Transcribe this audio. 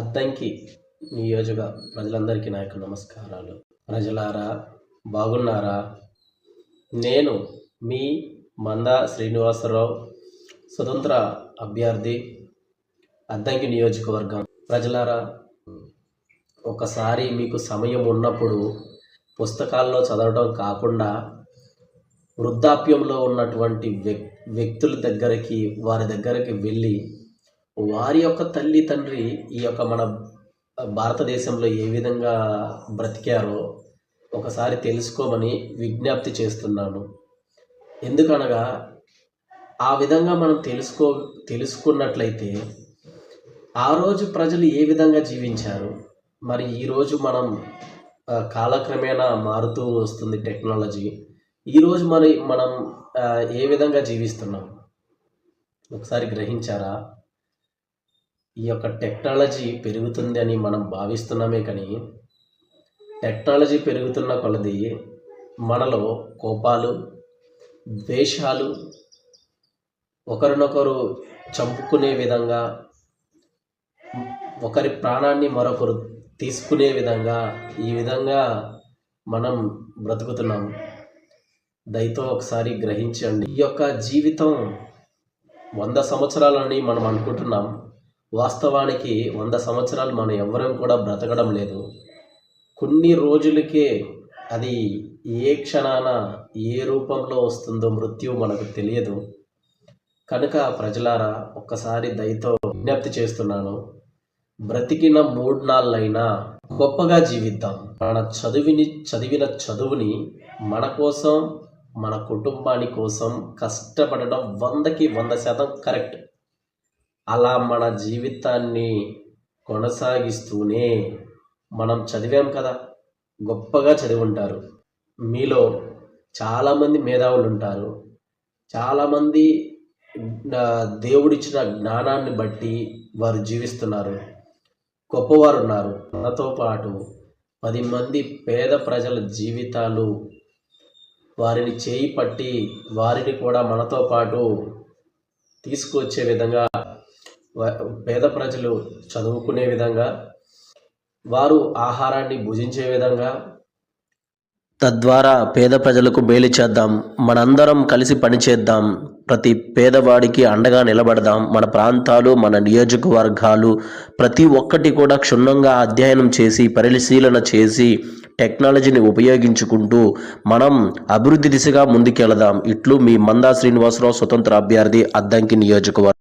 అద్దంకి నియోజక ప్రజలందరికీ నా యొక్క నమస్కారాలు. ప్రజలారా బాగున్నారా? నేను మీ మందా శ్రీనివాసరావు స్వతంత్ర అభ్యర్థి అద్దంకి నియోజకవర్గం. ప్రజలారా ఒకసారి మీకు సమయం ఉన్నప్పుడు పుస్తకాల్లో చదవడం కాకుండా వృద్ధాప్యంలో ఉన్నటువంటి వ్యక్ వ్యక్తుల దగ్గరికి వారి దగ్గరికి వెళ్ళి వారి యొక్క తల్లి తండ్రి ఈ యొక్క మన భారతదేశంలో ఏ విధంగా బ్రతికారో ఒకసారి తెలుసుకోమని విజ్ఞప్తి చేస్తున్నాను. ఎందుకనగా ఆ విధంగా మనం తెలుసుకో తెలుసుకున్నట్లయితే ఆ రోజు ప్రజలు ఏ విధంగా జీవించారు? మరి ఈరోజు మనం కాలక్రమేణా మారుతూ వస్తుంది టెక్నాలజీ. ఈరోజు మరి మనం ఏ విధంగా జీవిస్తున్నాం? ఒకసారి గ్రహించారా? ఈ యొక్క టెక్నాలజీ పెరుగుతుంది అని మనం భావిస్తున్నామే కానీ టెక్నాలజీ పెరుగుతున్న కొలది మనలో కోపాలు ద్వేషాలు ఒకరినొకరు చంపుకునే విధంగా ఒకరి ప్రాణాన్ని మరొకరు తీసుకునే విధంగా ఈ విధంగా మనం బ్రతుకుతున్నాం. దయతో ఒకసారి గ్రహించండి. ఈ యొక్క జీవితం వంద సంవత్సరాలని మనం అనుకుంటున్నాం. వాస్తవానికి వంద సంవత్సరాలు మనం ఎవ్వరం కూడా బ్రతకడం లేదు. కొన్ని రోజులకే అది ఏ క్షణాన ఏ రూపంలో వస్తుందో మృత్యు మనకు తెలియదు. కనుక ప్రజలారా ఒక్కసారి దయతో విజ్ఞప్తి చేస్తున్నాను. బ్రతికిన మూడు నాళ్ళైనా గొప్పగా జీవిద్దాం. మన చదివిని చదివిన చదువుని మన కోసం మన కుటుంబాని కోసం కష్టపడడం వందకి వంద శాతం కరెక్ట్. అలా మన జీవితాన్ని కొనసాగిస్తూనే మనం చదివాం కదా. గొప్పగా చదివి ఉంటారు మీలో చాలామంది మేధావులు ఉంటారు చాలామంది దేవుడిచ్చిన జ్ఞానాన్ని బట్టి వారు జీవిస్తున్నారు. గొప్పవారు ఉన్నారు మనతో పాటు పది మంది పేద ప్రజల జీవితాలు వారిని చేయి పట్టి వారిని కూడా మనతో పాటు తీసుకొచ్చే విధంగా పేద ప్రజలు చదువుకునే విధంగా వారు ఆహారాన్ని భుజించే విధంగా తద్వారా పేద ప్రజలకు మేలు చేద్దాం మనందరం కలిసి పనిచేద్దాం ప్రతి పేదవాడికి అండగా నిలబడదాం. మన ప్రాంతాలు మన నియోజకవర్గాలు ప్రతి ఒక్కటి కూడా క్షుణ్ణంగా అధ్యయనం చేసి పరిశీలన చేసి టెక్నాలజీని ఉపయోగించుకుంటూ మనం అభివృద్ధి దిశగా ముందుకెళదాం. ఇట్లు మీ మందా శ్రీనివాసరావు స్వతంత్ర అభ్యర్థి అద్దంకి నియోజకవర్గం.